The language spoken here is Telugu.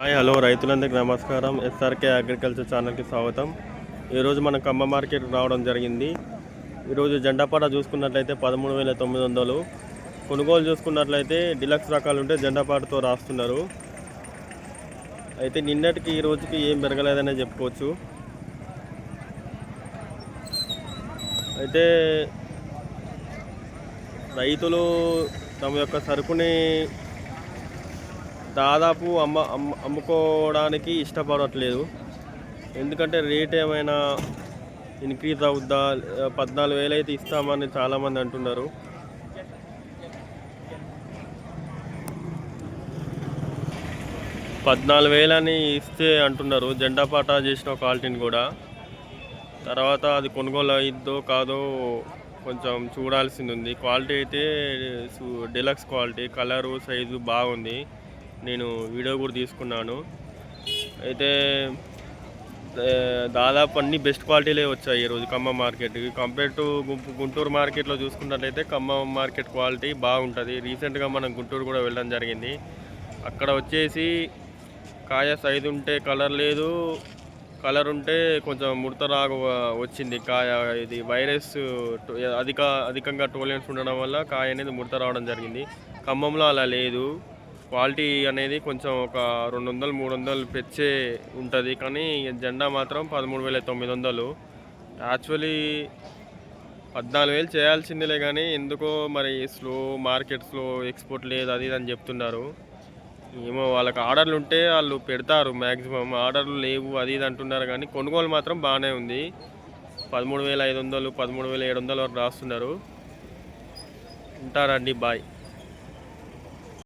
హాయ్ హలో రైతులందరికీ నమస్కారం. ఎస్ఆర్కే అగ్రికల్చర్ ఛానల్కి స్వాగతం. ఈరోజు మనం కమ్మ మార్కెట్ రావడం జరిగింది. ఈరోజు జెండాపాట చూసుకున్నట్లయితే పదమూడు వేల తొమ్మిది వందలు. కొనుగోలు చూసుకున్నట్లయితే డిలక్స్ రకాలు ఉంటే జెండాపాటతో రాస్తున్నారు. అయితే నిన్నటికి ఈ రోజుకి ఏం పెరగలేదనే చెప్పుకోవచ్చు. అయితే రైతులు తమ యొక్క సరుకుని దాదాపు అమ్మ అమ్మ అమ్ముకోవడానికి ఇష్టపడట్లేదు. ఎందుకంటే రేట్ ఏమైనా ఇంక్రీజ్ అవుద్దా పద్నాలుగు వేలు అయితే ఇస్తామని చాలామంది అంటున్నారు. పద్నాలుగు వేలని ఇస్తే అంటున్నారు. జెండా పాట చేసిన క్వాలిటీని కూడా. తర్వాత అది కొనుగోలు అయిద్దో కాదో కొంచెం చూడాల్సింది ఉంది. క్వాలిటీ అయితే deluxe deluxe quality colour size బాగుంది. నేను వీడియో కూడా తీసుకున్నాను. అయితే దాదాపు అన్ని బెస్ట్ క్వాలిటీలే వచ్చాయి ఈరోజు ఖమ్మం మార్కెట్కి. కంపేర్ టు గుంటూరు మార్కెట్లో చూసుకున్నట్లయితే ఖమ్మం మార్కెట్ క్వాలిటీ బాగుంటుంది. రీసెంట్గా మనం గుంటూరు కూడా వెళ్ళడం జరిగింది. అక్కడ వచ్చేసి కాయ సైజు ఉంటే కలర్ లేదు కలర్ ఉంటే కొంచెం ముడత రాగు వచ్చింది కాయ. ఇది వైరస్ అధిక అధికంగా టోలెన్స్ ఉండడం వల్ల కాయ అనేది ముడత రావడం జరిగింది. ఖమ్మంలో అలా లేదు. క్వాలిటీ అనేది కొంచెం ఒక రెండు వందలు మూడు వందలు పెచ్చే ఉంటుంది. కానీ జెండా మాత్రం పదమూడు వేల తొమ్మిది వందలు. యాక్చువల్లీ పద్నాలుగు వేలు చేయాల్సిందిలే కానీ ఎందుకో మరి స్లో మార్కెట్స్లో ఎక్స్పోర్ట్ లేదు అది ఇది అని చెప్తున్నారు. ఏమో వాళ్ళకి ఆర్డర్లు ఉంటే వాళ్ళు పెడతారు మ్యాక్సిమం ఆర్డర్లు లేవు అది ఇది అంటున్నారు కానీ కొనుగోలు మాత్రం బాగానే ఉంది. పదమూడు వేల ఐదు వందలు పదమూడు వేల ఏడు వందలు వరకు రాస్తున్నారు. ఉంటారండి బాయ్.